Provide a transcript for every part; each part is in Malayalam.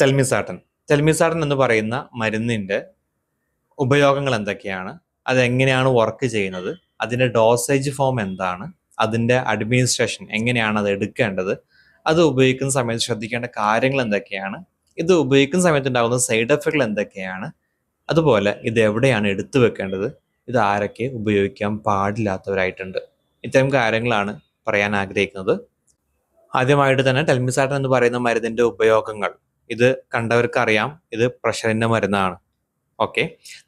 ടെൽമിസാട്ടൻ ടെൽമിസാട്ടൻ എന്ന് പറയുന്ന മരുന്നിന്റെ ഉപയോഗങ്ങൾ എന്തൊക്കെയാണ്? അതെങ്ങനെയാണ് വർക്ക് ചെയ്യുന്നത്? അതിന്റെ ഡോസേജ് ഫോം എന്താണ്? അതിന്റെ അഡ്മിനിസ്ട്രേഷൻ എങ്ങനെയാണ് അത് എടുക്കേണ്ടത്? അത് ഉപയോഗിക്കുന്ന സമയത്ത് ശ്രദ്ധിക്കേണ്ട കാര്യങ്ങൾ എന്തൊക്കെയാണ്? ഇത് ഉപയോഗിക്കുന്ന സമയത്ത് ഉണ്ടാകുന്ന സൈഡ് എഫക്റ്റുകൾ എന്തൊക്കെയാണ്? അതുപോലെ ഇത് എവിടെയാണ് എടുത്തു വെക്കേണ്ടത്? ഇത് ആരൊക്കെ ഉപയോഗിക്കാൻ പാടില്ലാത്തവരായിട്ടുണ്ട്? ഇത്തരം കാര്യങ്ങളാണ് പറയാൻ ആഗ്രഹിക്കുന്നത്. ആദ്യമായിട്ട് തന്നെ ടെൽമിസാട്ടൻ എന്ന് പറയുന്ന മരുന്നിന്റെ ഉപയോഗങ്ങൾ. ഇത് കണ്ടവർക്ക് അറിയാം ഇത് പ്രഷറിന്റെ മരുന്നാണ്. ഓക്കെ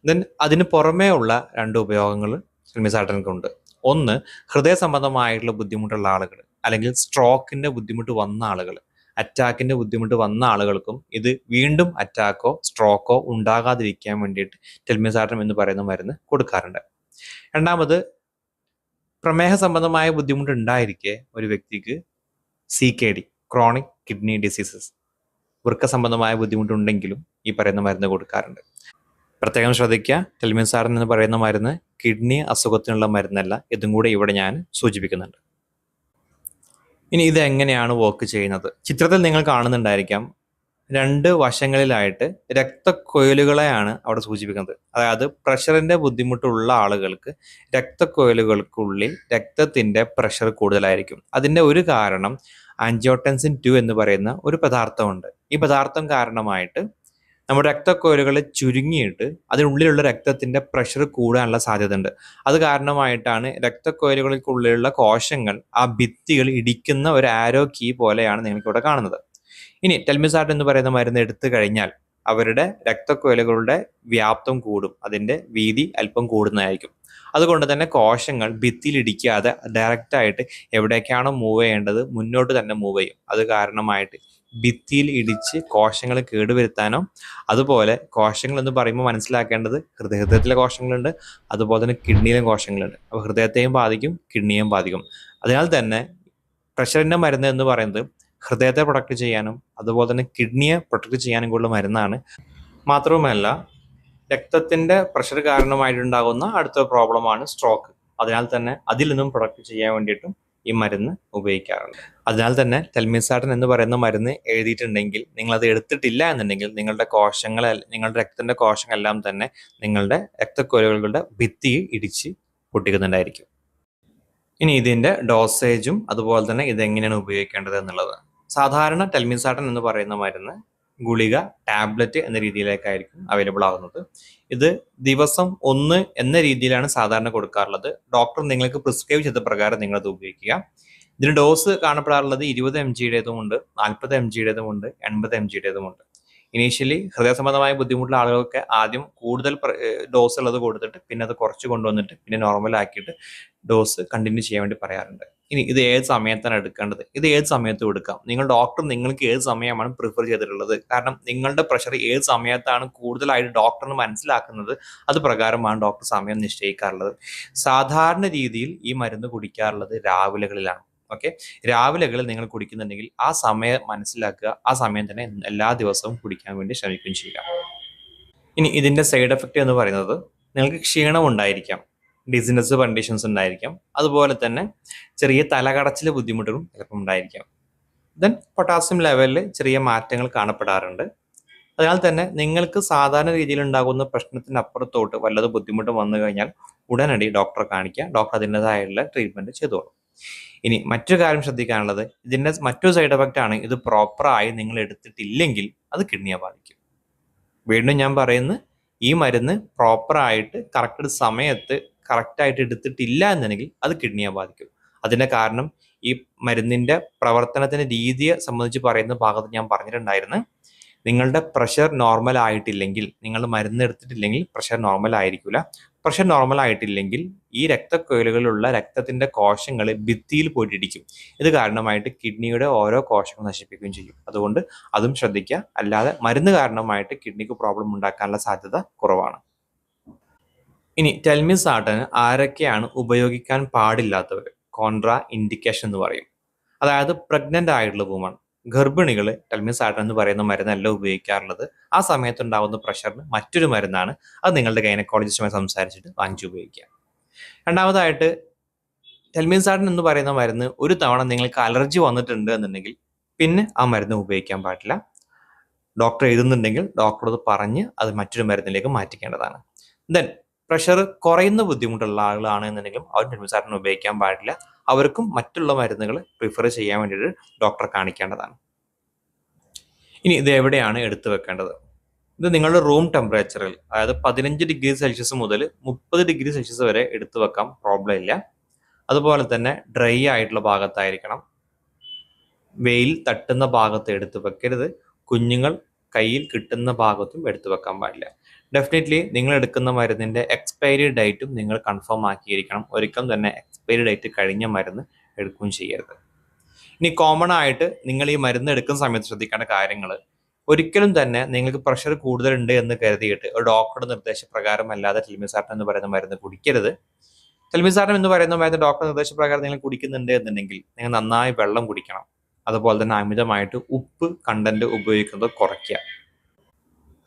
ദെൻ അതിന് പുറമേ ഉള്ള രണ്ട് ഉപയോഗങ്ങൾ ടെൽമിസാട്ടനുണ്ട് ഒന്ന് ഹൃദയ സംബന്ധമായിട്ടുള്ള ബുദ്ധിമുട്ടുള്ള ആളുകൾ അല്ലെങ്കിൽ സ്ട്രോക്കിന്റെ ബുദ്ധിമുട്ട് വന്ന ആളുകൾ അറ്റാക്കിന്റെ ബുദ്ധിമുട്ട് വന്ന ആളുകൾക്കും ഇത് വീണ്ടും അറ്റാക്കോ സ്ട്രോക്കോ ഉണ്ടാകാതിരിക്കാൻ വേണ്ടിയിട്ട് ടെൽമിസാട്ടം എന്ന് പറയുന്ന മരുന്ന് കൊടുക്കാറുണ്ട്. രണ്ടാമത് പ്രമേഹ സംബന്ധമായ ബുദ്ധിമുട്ട് ഉണ്ടായിരിക്കെ ഒരു വ്യക്തിക്ക് C K D chronic kidney diseases വൃക്ക സംബന്ധമായ ബുദ്ധിമുട്ടുണ്ടെങ്കിലും ഈ പറയുന്ന മരുന്ന് കൊടുക്കാറുണ്ട്. പ്രത്യേകം ശ്രദ്ധിക്കുക ടെൽമിസാറിൻ എന്ന് പറയുന്ന മരുന്ന് കിഡ്നി അസുഖത്തിനുള്ള മരുന്നല്ല. ഇതും കൂടെ ഇവിടെ ഞാൻ സൂചിപ്പിക്കുന്നുണ്ട്. ഇനി ഇത് എങ്ങനെയാണ് വർക്ക് ചെയ്യുന്നത്? ചിത്രത്തിൽ നിങ്ങൾ കാണുന്നുണ്ടായിരിക്കാം രണ്ട് വശങ്ങളിലായിട്ട് രക്തക്കൊയലുകളെയാണ് അവിടെ സൂചിപ്പിക്കുന്നത്. അതായത് പ്രഷറിന്റെ ബുദ്ധിമുട്ടുള്ള ആളുകൾക്ക് രക്തക്കൊയലുകൾക്കുള്ളിൽ രക്തത്തിന്റെ പ്രഷർ കൂടുതലായിരിക്കും. അതിന്റെ ഒരു കാരണം ആൻജിയോടെൻസിൻ ടു എന്ന് പറയുന്ന ഒരു പദാർത്ഥമുണ്ട്. ഈ പദാർത്ഥം കാരണമായിട്ട് നമ്മുടെ രക്തക്കൊയലുകൾ ചുരുങ്ങിയിട്ട് അതിനുള്ളിലുള്ള രക്തത്തിന്റെ പ്രഷർ കൂടാനുള്ള സാധ്യത ഉണ്ട് അത് കാരണമായിട്ടാണ് രക്തക്കൊയലുകൾക്കുള്ളിലുള്ള കോശങ്ങൾ ആ ഭിത്തികൾ ഇടിക്കുന്ന ഒരു ആരോ കീ പോലെയാണ് നിങ്ങൾക്കിവിടെ കാണുന്നത്. ഇനി ടെൽമിസാർട്ട് എന്ന് പറയുന്ന മരുന്ന് എടുത്തു കഴിഞ്ഞാൽ അവരുടെ രക്തക്കൊയലുകളുടെ വ്യാപ്തം കൂടും അതിന്റെ വീതി അല്പം കൂടുന്നതായിരിക്കും. അതുകൊണ്ട് തന്നെ കോശങ്ങൾ ഭിത്തിയിലിടിക്കാതെ ഡയറക്റ്റായിട്ട് എവിടേക്കാണോ മൂവ് ചെയ്യേണ്ടത് മുന്നോട്ട് തന്നെ മൂവ് ചെയ്യും. അത് കാരണമായിട്ട് ഭിത്തിയിൽ ഇടിച്ച് കോശങ്ങൾ കേടുവരുത്താനോ അതുപോലെ കോശങ്ങൾ എന്ന് പറയുമ്പോൾ മനസ്സിലാക്കേണ്ടത് ഹൃദയത്തിലെ കോശങ്ങളുണ്ട് അതുപോലെ തന്നെ കിഡ്നിയിലും കോശങ്ങളുണ്ട്. അപ്പോൾ ഹൃദയത്തെയും ബാധിക്കും കിഡ്നിയെയും ബാധിക്കും. അതിനാൽ തന്നെ പ്രഷറിന്റെ മരുന്ന് എന്ന് പറയുന്നത് ഹൃദയത്തെ പ്രൊട്ടക്ട് ചെയ്യാനും അതുപോലെ തന്നെ കിഡ്നിയെ പ്രൊട്ടക്ട് ചെയ്യാനും കൂടുതൽ മരുന്നാണ്. മാത്രവുമല്ല രക്തത്തിന്റെ പ്രഷർ കാരണമായിട്ടുണ്ടാകുന്ന അടുത്ത പ്രോബ്ലമാണ് സ്ട്രോക്ക് അതിനാൽ തന്നെ അതിൽ നിന്നും പ്രൊട്ടക്ട് ചെയ്യാൻ വേണ്ടിയിട്ടും ഈ മരുന്ന് ഉപയോഗിക്കാറുണ്ട്. അതിനാൽ തന്നെ തെൽമിസാട്ടൻ എന്ന് പറയുന്ന മരുന്ന് എഴുതിയിട്ടുണ്ടെങ്കിൽ നിങ്ങൾ അത് എടുത്തിട്ടില്ല എന്നുണ്ടെങ്കിൽ നിങ്ങളുടെ കോശങ്ങളെ നിങ്ങളുടെ രക്തത്തിന്റെ കോശങ്ങളെല്ലാം തന്നെ നിങ്ങളുടെ രക്തക്കൊലകളുടെ ഭിത്തി ഇടിച്ച് പൊട്ടിക്കുന്നുണ്ടായിരിക്കും. ഇനി ഇതിന്റെ ഡോസേജും അതുപോലെ തന്നെ ഇതെങ്ങനെയാണ് ഉപയോഗിക്കേണ്ടത് എന്നുള്ളത്. സാധാരണ ടെൽമിസാട്ടൻ എന്ന് പറയുന്ന മരുന്ന് ഗുളിക ടാബ്ലറ്റ് എന്ന രീതിയിലേക്കായിരിക്കും അവൈലബിൾ ആകുന്നത് ഇത് ദിവസം ഒന്ന് എന്ന രീതിയിലാണ് സാധാരണ കൊടുക്കാറുള്ളത്. ഡോക്ടർ നിങ്ങൾക്ക് പ്രിസ്ക്രൈബ് ചെയ്ത പ്രകാരം നിങ്ങൾ അത് ഉപയോഗിക്കുക. ഇതിന് ഡോസ് കാണപ്പെടാറുള്ളത് ഇരുപത് എം ജിയുടേതും ഉണ്ട് നാൽപ്പത് എം ജിയുടേതും ഉണ്ട് എൺപത് എം ജിയുടേതും ഉണ്ട് ഇനീഷ്യലി ഹൃദയ സംബന്ധമായ ബുദ്ധിമുട്ടുള്ള ആളുകൾക്ക് ആദ്യം കൂടുതൽ ഡോസ് ഉള്ളത് കൊടുത്തിട്ട് പിന്നെ അത് കുറച്ച് കൊണ്ടുവന്നിട്ട് പിന്നെ നോർമൽ ആക്കിയിട്ട് ഡോസ് കണ്ടിന്യൂ ചെയ്യാൻ വേണ്ടി പറയാറുണ്ട്. ഇനി ഇത് ഏത് സമയത്താണ് എടുക്കേണ്ടത്? ഇത് ഏത് സമയത്തും എടുക്കാം. നിങ്ങൾ ഡോക്ടർ നിങ്ങൾക്ക് ഏത് സമയമാണ് പ്രിഫർ ചെയ്തിട്ടുള്ളത്? കാരണം നിങ്ങളുടെ പ്രഷർ ഏത് സമയത്താണ് കൂടുതലായിട്ട് ഡോക്ടറിന് മനസ്സിലാക്കുന്നത്? അത് പ്രകാരമാണ് ഡോക്ടർ സമയം നിശ്ചയിക്കാറുള്ളത്. സാധാരണ രീതിയിൽ ഈ മരുന്ന് കുടിക്കാറുള്ളത് രാവിലെകളിലാണ്. ഓക്കെ? രാവിലെകളിൽ നിങ്ങൾ കുടിക്കുന്നുണ്ടെങ്കിൽ ആ സമയം മനസ്സിലാക്കുക. ആ സമയം തന്നെ എല്ലാ ദിവസവും കുടിക്കാൻ വേണ്ടി ശ്രമിക്കുകയും ചെയ്യുക. ഇനി ഇതിന്റെ സൈഡ് എഫക്റ്റ് എന്ന് പറയുന്നത് നിങ്ങൾക്ക് ക്ഷീണം ഉണ്ടായിരിക്കാം. ഡിസിനസ് കണ്ടീഷൻസ് ഉണ്ടായിരിക്കാം. അതുപോലെ തന്നെ ചെറിയ തലകടച്ചിൽ ബുദ്ധിമുട്ടുകളും ചിലപ്പോൾ ഉണ്ടായിരിക്കാം. ദെൻ പൊട്ടാസ്യം ലെവലിൽ ചെറിയ മാറ്റങ്ങൾ കാണപ്പെടാറുണ്ട്. അതിനാൽ തന്നെ നിങ്ങൾക്ക് സാധാരണ രീതിയിൽ ഉണ്ടാകുന്ന പ്രശ്നത്തിന് അപ്പുറത്തോട്ട് വല്ലത് ബുദ്ധിമുട്ട് വന്നു കഴിഞ്ഞാൽ ഉടനടി ഡോക്ടറെ കാണിക്കുക. ഡോക്ടർ അതിന്റെതായുള്ള ട്രീറ്റ്മെന്റ് ചെയ്തോളും. ഇനി മറ്റൊരു കാര്യം ശ്രദ്ധിക്കാനുള്ളത് ഇതിന്റെ മറ്റൊരു സൈഡ് എഫക്റ്റ് ആണ് ഇത് പ്രോപ്പറായി നിങ്ങൾ എടുത്തിട്ടില്ലെങ്കിൽ അത് കിഡ്നിയെ ബാധിക്കും. വീണ്ടും ഞാൻ പറയുന്നു ഈ മരുന്ന് പ്രോപ്പറായിട്ട് കറക്റ്റ് സമയത്ത് കറക്റ്റായിട്ട് എടുത്തിട്ടില്ല എന്നുണ്ടെങ്കിൽ അത് കിഡ്നിയെ ബാധിക്കും. അതിന്റെ കാരണം ഈ മരുന്നിന്റെ പ്രവർത്തനത്തിന്റെ രീതിയെ സംബന്ധിച്ച് പറയുന്ന ഭാഗത്ത് ഞാൻ പറഞ്ഞിട്ടുണ്ടായിരുന്നു. നിങ്ങളുടെ പ്രഷർ നോർമൽ ആയിട്ടില്ലെങ്കിൽ നിങ്ങൾ മരുന്ന് എടുത്തിട്ടില്ലെങ്കിൽ പ്രഷർ നോർമൽ ആയിരിക്കില്ല പ്രഷർ നോർമൽ ആയിട്ടില്ലെങ്കിൽ ഈ രക്തക്കൊയിലുകളിലുള്ള രക്തത്തിന്റെ കോശങ്ങൾ ഭിത്തിയിൽ പോയിട്ടിരിക്കും ഇത് കാരണമായിട്ട് കിഡ്നിയുടെ ഓരോ കോശങ്ങൾ നശിപ്പിക്കുകയും ചെയ്യും. അതുകൊണ്ട് അതും ശ്രദ്ധിക്കുക. അല്ലാതെ മരുന്ന് കാരണമായിട്ട് കിഡ്നിക്ക് പ്രോബ്ലം ഉണ്ടാക്കാനുള്ള സാധ്യത കുറവാണ്. ഇനി ടെൽമിസാട്ടന് ആരൊക്കെയാണ് ഉപയോഗിക്കാൻ പാടില്ലാത്തവർ? കോൺട്രാ ഇൻഡിക്കേഷൻ എന്ന് പറയും. അതായത് പ്രഗ്നന്റ് ആയിട്ടുള്ള വുമൺ ഗർഭിണികൾ ടെൽമിസാട്ടൻ എന്ന് പറയുന്ന മരുന്നല്ല ഉപയോഗിക്കാറുള്ളത്. ആ സമയത്തുണ്ടാകുന്ന പ്രഷറിന് മറ്റൊരു മരുന്നാണ്. അത് നിങ്ങളുടെ ഗൈനക്കോളജിസ്റ്റുമായി സംസാരിച്ചിട്ട് വാങ്ങിച്ചു ഉപയോഗിക്കുക രണ്ടാമതായിട്ട് ടെൽമിസാട്ടൻ എന്ന് പറയുന്ന മരുന്ന് ഒരു തവണ നിങ്ങൾക്ക് അലർജി വന്നിട്ടുണ്ട് എന്നുണ്ടെങ്കിൽ പിന്നെ ആ മരുന്ന് ഉപയോഗിക്കാൻ പാടില്ല. ഡോക്ടർ എഴുതുന്നുണ്ടെങ്കിൽ ഡോക്ടറോട് പറഞ്ഞ് അത് മറ്റൊരു മരുന്നിലേക്ക് മാറ്റിക്കേണ്ടതാണ്. ദെൻ പ്രഷർ കുറയുന്ന ബുദ്ധിമുട്ടുള്ള ആളുകളാണ് എന്നുണ്ടെങ്കിലും അവർ ടെൽമിസാറിന് ഉപയോഗിക്കാൻ പാടില്ല. അവർക്കും മറ്റുള്ള മരുന്നുകൾ പ്രിഫർ ചെയ്യാൻ വേണ്ടിയിട്ട് ഡോക്ടറെ കാണിക്കേണ്ടതാണ്. ഇനി ഇത് എവിടെയാണ് എടുത്തു വെക്കേണ്ടത്? ഇത് നിങ്ങളുടെ റൂം ടെമ്പറേച്ചറിൽ അതായത് പതിനഞ്ച് ഡിഗ്രി സെൽഷ്യസ് മുതൽ മുപ്പത് ഡിഗ്രി സെൽഷ്യസ് വരെ എടുത്തു വെക്കാം പ്രോബ്ലം ഇല്ല. അതുപോലെ തന്നെ ഡ്രൈ ആയിട്ടുള്ള ഭാഗത്തായിരിക്കണം. വെയിൽ തട്ടുന്ന ഭാഗത്ത് എടുത്തു വെക്കരുത്. കുഞ്ഞുങ്ങൾ കയ്യിൽ കിട്ടുന്ന ഭാഗത്തും എടുത്തു വെക്കാൻ പാടില്ല. ഡെഫിനറ്റ്ലി നിങ്ങൾ എടുക്കുന്ന മരുന്നിന്റെ എക്സ്പയറി ഡേറ്റും നിങ്ങൾ കൺഫേം ആക്കിയിരിക്കണം. ഒരിക്കലും തന്നെ എക്സ്പയറി ഡേറ്റ് കഴിഞ്ഞ മരുന്ന് എടുക്കുകയും ചെയ്യരുത്. ഇനി കോമൺ ആയിട്ട് നിങ്ങൾ ഈ മരുന്ന് എടുക്കുന്ന സമയത്ത് ശ്രദ്ധിക്കേണ്ട കാര്യങ്ങൾ. ഒരിക്കലും തന്നെ നിങ്ങൾക്ക് പ്രഷർ കൂടുതലുണ്ട് എന്ന് കരുതിയിട്ട് ഒരു ഡോക്ടറുടെ നിർദ്ദേശപ്രകാരം അല്ലാതെ ടെലിമിസാർട്ടൻ എന്ന് പറയുന്ന മരുന്ന് കുടിക്കരുത്. ടെലിമിസാർട്ടൻ എന്ന് പറയുന്ന മരുന്ന് ഡോക്ടറുടെ നിർദ്ദേശപ്രകാരം നിങ്ങൾ കുടിക്കുന്നുണ്ട് എന്നുണ്ടെങ്കിൽ നിങ്ങൾ നന്നായി വെള്ളം കുടിക്കണം. അതുപോലെ തന്നെ അമിതമായിട്ട് ഉപ്പ് കണ്ടന്റ് ഉപയോഗിക്കുന്നത് കുറയ്ക്കുക.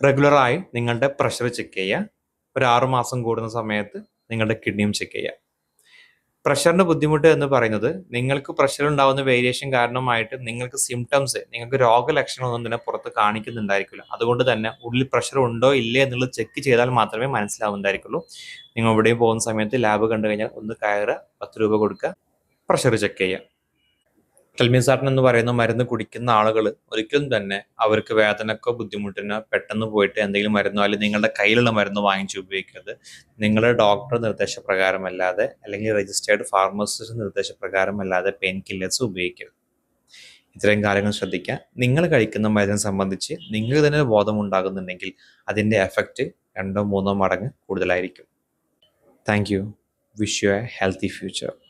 റെഗുലറായി നിങ്ങളുടെ പ്രഷർ ചെക്ക് ചെയ്യുക. ഒരു ആറു മാസം കൂടുന്ന സമയത്ത് നിങ്ങളുടെ കിഡ്നിയും ചെക്ക് ചെയ്യുക. പ്രഷറിന്റെ ബുദ്ധിമുട്ട് എന്ന് പറയുന്നത് നിങ്ങൾക്ക് പ്രഷർ ഉണ്ടാകുന്ന വേരിയേഷൻ കാരണമായിട്ട് നിങ്ങൾക്ക് സിംറ്റംസ് നിങ്ങൾക്ക് രോഗലക്ഷണമൊന്നും തന്നെ പുറത്ത് കാണിക്കുന്നുണ്ടായിരിക്കില്ല. അതുകൊണ്ട് തന്നെ ഉള്ളിൽ പ്രഷർ ഉണ്ടോ ഇല്ലേ എന്നുള്ളത് ചെക്ക് ചെയ്താൽ മാത്രമേ മനസ്സിലാവുന്നതായിരിക്കുള്ളൂ. നിങ്ങൾ എവിടെയും പോകുന്ന സമയത്ത് ലാബ് കണ്ടു കഴിഞ്ഞാൽ ഒന്ന് കയറുക പത്ത് രൂപ കൊടുക്കുക. പ്രഷർ ചെക്ക് ചെയ്യുക. ടെൽമിസാർട്ടൻ എന്ന് പറയുന്ന മരുന്ന് കുടിക്കുന്ന ആളുകൾ ഒരിക്കലും തന്നെ അവർക്ക് വേദനക്കോ ബുദ്ധിമുട്ടിനോ പെട്ടെന്ന് പോയിട്ട് എന്തെങ്കിലും മരുന്നോ അല്ലെങ്കിൽ നിങ്ങളുടെ കയ്യിലുള്ള മരുന്ന് വാങ്ങിച്ച് ഉപയോഗിക്കരുത്. നിങ്ങളുടെ ഡോക്ടർ നിർദ്ദേശപ്രകാരമല്ലാതെ അല്ലെങ്കിൽ രജിസ്റ്റേർഡ് ഫാർമസിസ്റ്റ് നിർദ്ദേശപ്രകാരമല്ലാതെ പെയിൻ കില്ലേഴ്സ് ഉപയോഗിക്കരുത്. ഇത്തരം കാര്യങ്ങൾ ശ്രദ്ധിക്കുക. നിങ്ങൾ കഴിക്കുന്ന മരുന്നിനെ സംബന്ധിച്ച് നിങ്ങൾ തന്നെ ബോധമുണ്ടാകുന്നുണ്ടെങ്കിൽ അതിന്റെ എഫക്റ്റ് രണ്ടോ മൂന്നോ മടങ്ങ് കൂടുതലായിരിക്കും. Thank you wish you a healthy future